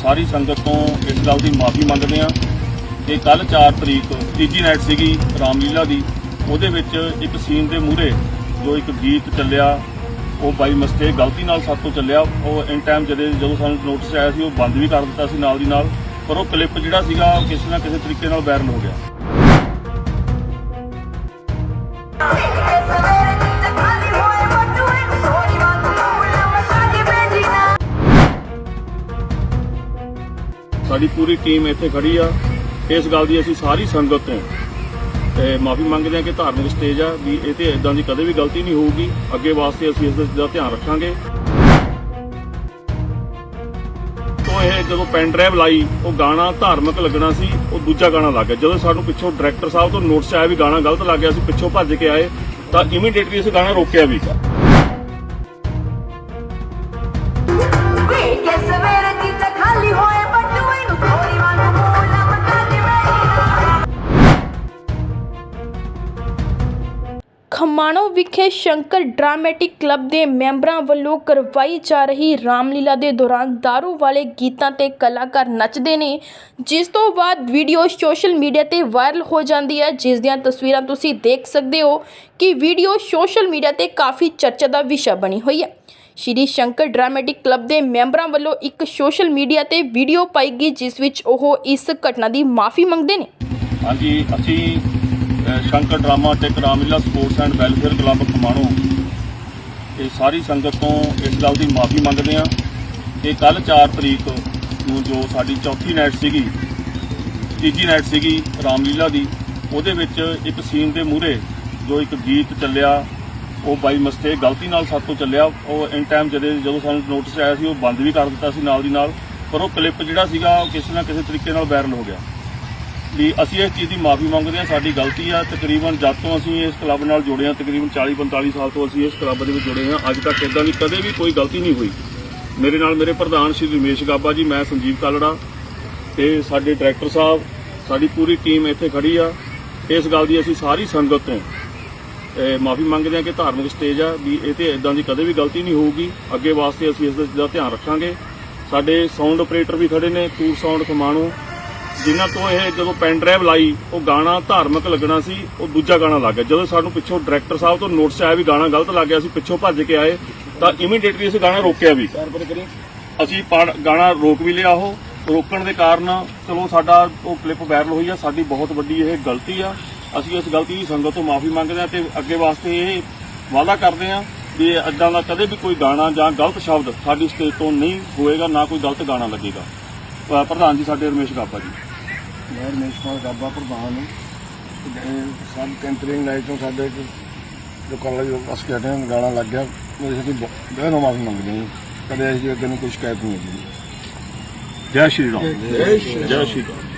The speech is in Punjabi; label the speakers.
Speaker 1: ਸਾਰੀ ਸੰਗਤ ਤੋਂ ਇਸ ਗੱਲ ਦੀ ਮਾਫੀ ਮੰਗਦੇ ਹਾਂ ਕਿ ਕੱਲ 4 ਤਰੀਕ ਤੀਜੀ ਨਾਈਟ ਸੀਗੀ ਰਾਮਲੀਲਾ ਦੀ, ਉਹਦੇ ਵਿੱਚ ਇੱਕ ਸੀਨ ਦੇ ਮੂਹਰੇ ਜੋ ਇੱਕ ਗੀਤ ਚੱਲਿਆ, ਉਹ ਬਾਈ ਮਸਟੇਕ ਗਲਤੀ ਨਾਲ ਸਾਡੇ ਤੋਂ ਚੱਲਿਆ, ਉਹ ਇਨ ਟਾਈਮ ਜਦੇ ਜਦੋਂ ਸਾਨੂੰ ਨੋਟਿਸ ਆਇਆ ਸੀ, ਉਹ ਬੰਦ ਵੀ ਕਰ ਦਿੱਤਾ ਸੀ ਨਾਲ ਦੀ ਨਾਲ, ਪਰ ਉਹ ਕਲਿੱਪ ਜਿਹੜਾ ਸੀਗਾ ਕਿਸੇ ਨਾ ਕਿਸੇ ਤਰੀਕੇ ਨਾਲ ਵਾਇਰਲ ਹੋ ਗਿਆ। ਸਾਡੀ ਪੂਰੀ ਟੀਮ ਇੱਥੇ ਖੜੀ ਆ। ਇਸ ਗੱਲ ਦੀ ਅਸੀਂ ਸਾਰੀ ਸੰਗਤ ਤੋਂ ਤੇ ਮਾਫੀ ਮੰਗਦੇ ਹਾਂ ਕਿ ਧਾਰਮਿਕ ਸਟੇਜ ਆ ਵੀ ਇਹ ਤੇ ਇਦਾਂ ਦੀ ਕਦੇ ਵੀ ਗਲਤੀ ਨਹੀਂ ਹੋਊਗੀ। ਅੱਗੇ ਵਾਸਤੇ ਅਸੀਂ ਇਸ ਦਾ ਧਿਆਨ ਰੱਖਾਂਗੇ। ਤੋਂ ਇਹ ਜਦੋਂ ਪੈਨ ਡਰਾਈਵ ਲਾਈ, ਉਹ ਗਾਣਾ ਧਾਰਮਿਕ ਲੱਗਣਾ ਸੀ, ਉਹ ਦੂਜਾ ਗਾਣਾ ਲੱਗ ਗਿਆ। ਜਦੋਂ ਸਾਨੂੰ ਪਿੱਛੋਂ ਡਾਇਰੈਕਟਰ ਸਾਹਿਬ ਤੋਂ ਨੋਟਿਸ ਆਇਆ ਵੀ ਗਾਣਾ ਗਲਤ ਲੱਗ ਗਿਆ ਸੀ ਪਿੱਛੋਂ ਭੱਜ ਕੇ ਆਏ, ਤਾਂ ਇਮੀਡੀਏਟਲੀ ਅਸੀਂ ਗਾਣਾ ਰੋਕਿਆ ਵੀ।
Speaker 2: ਖਮਾਣੋ ਵਿਖੇ ਸ਼ੰਕਰ ਡਰਾਮੈਟਿਕ ਕਲੱਬ ਦੇ ਮੈਂਬਰਾਂ ਵੱਲੋਂ ਕਰਵਾਈ ਜਾ ਰਹੀ ਰਾਮਲੀਲਾ ਦੇ ਦੌਰਾਨ ਦਾਰੂ ਵਾਲੇ ਗੀਤਾਂ ਤੇ ਕਲਾਕਾਰ ਨੱਚਦੇ ਨੇ, ਜਿਸ ਤੋਂ ਬਾਅਦ ਵੀਡੀਓ ਸੋਸ਼ਲ ਮੀਡੀਆ ਤੇ ਵਾਇਰਲ ਹੋ ਜਾਂਦੀ ਹੈ, ਜਿਸ ਦੀਆਂ ਤਸਵੀਰਾਂ ਤੁਸੀਂ ਦੇਖ ਸਕਦੇ ਹੋ ਕਿ ਵੀਡੀਓ ਸੋਸ਼ਲ ਮੀਡੀਆ ਤੇ ਕਾਫੀ ਚਰਚਾ ਦਾ ਵਿਸ਼ਾ ਬਣੀ ਹੋਈ ਹੈ। ਸ਼੍ਰੀ ਸ਼ੰਕਰ ਡਰਾਮੈਟਿਕ ਕਲੱਬ ਦੇ ਮੈਂਬਰਾਂ ਵੱਲੋਂ ਇੱਕ ਸੋਸ਼ਲ ਮੀਡੀਆ ਤੇ ਵੀਡੀਓ ਪਾਈ ਗਈ, ਜਿਸ ਵਿੱਚ ਉਹ ਇਸ ਘਟਨਾ ਦੀ ਮਾਫੀ ਮੰਗਦੇ ਨੇ।
Speaker 1: ਹਾਂਜੀ, ਅਸੀਂ ਸ਼ੰਕਰ ਡਰਾਮਾ ਤੇ Ramlila sports and welfare club Khamano. ਇਹ ਸਾਰੀ ਸੰਗਤ ਤੋਂ ਇਸ ਗੱਲ ਦੀ ਮਾਫੀ ਮੰਗਦੇ ਹਾਂ ਕਿ ਕੱਲ 4 ਤਰੀਕ ਨੂੰ ਜੋ ਸਾਡੀ ਚੌਥੀ ਨਾਈਟ ਸੀਗੀ, ਤੀਜੀ ਨਾਈਟ ਸੀਗੀ ਰਾਮਲੀਲਾ ਦੀ, ਉਹਦੇ ਵਿੱਚ ਇੱਕ ਸੀਨ ਦੇ ਮੂਹਰੇ ਜੋ ਇੱਕ ਗੀਤ ਚੱਲਿਆ, ਉਹ ਬਾਈ ਮਸਟੇਕ ਗਲਤੀ ਨਾਲ ਸਾਡੇ ਤੋਂ ਚੱਲਿਆ। ਉਹ ਇਨ ਟਾਈਮ ਜਦੇ ਜਦੋਂ ਸਾਨੂੰ ਨੋਟਿਸ ਆਇਆ ਸੀ, ਉਹ ਬੰਦ ਵੀ ਕਰ ਦਿੱਤਾ ਸੀ ਨਾਲ ਦੀ ਨਾਲ, ਪਰ ਉਹ ਕਲਿੱਪ ਜਿਹੜਾ ਸੀਗਾ ਕਿਸੇ ਨਾ ਕਿਸੇ ਤਰੀਕੇ ਨਾਲ ਵਾਇਰਲ ਹੋ ਗਿਆ। ਵੀ ਅਸੀਂ ਇਸ ਚੀਜ਼ ਦੀ ਮਾਫੀ ਮੰਗਦੇ ਹਾਂ, ਸਾਡੀ ਗਲਤੀ ਆ। ਤਕਰੀਬਨ ਜਦ ਤੋਂ ਅਸੀਂ ਇਸ ਕਲੱਬ ਨਾਲ ਜੁੜੇ ਹਾਂ, ਤਕਰੀਬਨ 40 45 ਸਾਲ ਤੋਂ ਅਸੀਂ ਇਸ ਕਲੱਬ ਦੇ ਵਿੱਚ ਜੁੜੇ ਹਾਂ। ਅੱਜ ਤੱਕ ਇਦਾਂ ਦੀ ਕਦੇ ਵੀ ਕੋਈ ਗਲਤੀ ਨਹੀਂ ਹੋਈ। ਮੇਰੇ ਨਾਲ ਮੇਰੇ ਪ੍ਰਧਾਨ ਸ਼੍ਰੀ ਰਮੇਸ਼ ਗਾਬਾ ਜੀ, ਮੈਂ ਸੰਜੀਵ ਕਾਲੜਾ ਤੇ ਸਾਡੇ ਡਾਇਰੈਕਟਰ ਸਾਹਿਬ, ਸਾਡੀ ਪੂਰੀ ਟੀਮ ਇੱਥੇ ਖੜੀ ਆ। ਇਸ ਗੱਲ ਦੀ ਅਸੀਂ ਸਾਰੀ ਸੰਗਤ ਤੋਂ ਮਾਫੀ ਮੰਗਦੇ ਹਾਂ ਕਿ ਧਾਰਮਿਕ ਸਟੇਜ ਆ ਵੀ ਇਹ ਤੇ ਇਦਾਂ ਦੀ ਕਦੇ ਵੀ ਗਲਤੀ ਨਹੀਂ ਹੋਊਗੀ। ਅੱਗੇ ਵਾਸਤੇ ਅਸੀਂ ਇਸ ਦਾ ਧਿਆਨ ਰੱਖਾਂਗੇ। ਸਾਡੇ ਸਾਊਂਡ ਆਪਰੇਟਰ ਵੀ ਖੜੇ ਨੇ ਟੂਰ ਸਾਊਂਡ ਖਮਾਣੋ। ਜਿਨ੍ਹਾਂ ਤੋਂ ਇਹ ਜਦੋਂ ਪੈਨ ਡਰਾਈਵ ਲਾਈ, ਉਹ ਗਾਣਾ ਧਾਰਮਿਕ ਲੱਗਣਾ ਸੀ, ਉਹ ਦੂਜਾ ਗਾਣਾ ਲੱਗ ਗਿਆ। ਜਦੋਂ ਸਾਨੂੰ ਪਿੱਛੋਂ ਡਾਇਰੈਕਟਰ ਸਾਹਿਬ ਤੋਂ ਨੋਟਿਸ ਆਇਆ ਵੀ ਗਾਣਾ ਗਲਤ ਲੱਗ ਗਿਆ ਸੀ ਪਿੱਛੋਂ ਭੱਜ ਕੇ ਆਏ, ਤਾਂ ਇਮੀਡੀਏਟਲੀ ਅਸੀਂ ਗਾਣਾ ਰੋਕਿਆ ਵੀ। ਅਸੀਂ ਪੜ- ਗਾਣਾ ਰੋਕ ਵੀ ਲਿਆ ਉਹ। ਰੋਕਣ ਦੇ ਕਾਰਨ ਚਲੋ ਸਾਡਾ ਉਹ ਕਲਿੱਪ ਵਾਇਰਲ ਹੋਈ ਆ, ਸਾਡੀ ਬਹੁਤ ਵੱਡੀ ਇਹ ਗਲਤੀ ਆ। ਅਸੀਂ ਇਸ ਗਲਤੀ ਦੀ ਸੰਗਤ ਤੋਂ ਮਾਫੀ ਮੰਗਦੇ ਹਾਂ ਤੇ ਅੱਗੇ ਵਾਸਤੇ ਇਹ ਵਾਅਦਾ ਕਰਦੇ ਹਾਂ ਵੀ ਇਦਾਂ ਦਾ ਕਦੇ ਵੀ ਕੋਈ ਗਾਣਾ ਜਾਂ ਗਲਤ ਸ਼ਬਦ ਸਾਡੀ ਸਟੇਜ ਤੋਂ ਨਹੀਂ ਹੋਏਗਾ, ਨਾ ਕੋਈ ਗਲਤ ਗਾਣਾ ਲੱਗੇਗਾ। ਅ, ਪ੍ਰਧਾਨ ਜੀ ਸਾਡੇ ਰਮੇਸ਼ ਗਾਬਾ ਜੀ।
Speaker 3: ਮੈਂ ਰਮੇਸ਼ ਕੁਮਾਰ ਗਾਬਾ ਪ੍ਰਧਾਨ ਹਾਂ। ਸਭ ਕੈਂਟਰਿੰਗ ਨਾਈਟ ਤੋਂ ਸਾਡੇ ਇੱਕ ਦੁਕਾਨ ਲਈ ਬਸ ਕੇ ਹਟੇ ਗਾਣਾ ਲੱਗ ਗਿਆ। ਉਹਦੇ ਅਸੀਂ ਬਹੁਤ ਮਾਫੀ ਮੰਗਦੇ ਹਾਂ ਕਦੇ ਅਸੀਂ ਅੱਗੇ ਨੂੰ ਕੋਈ ਸ਼ਿਕਾਇਤ ਨਹੀਂ ਹੋਈ
Speaker 1: ਜੈ ਸ਼੍ਰੀ ਰਾਮ। ਜੈ ਸ਼੍ਰੀ ਰਾਮ।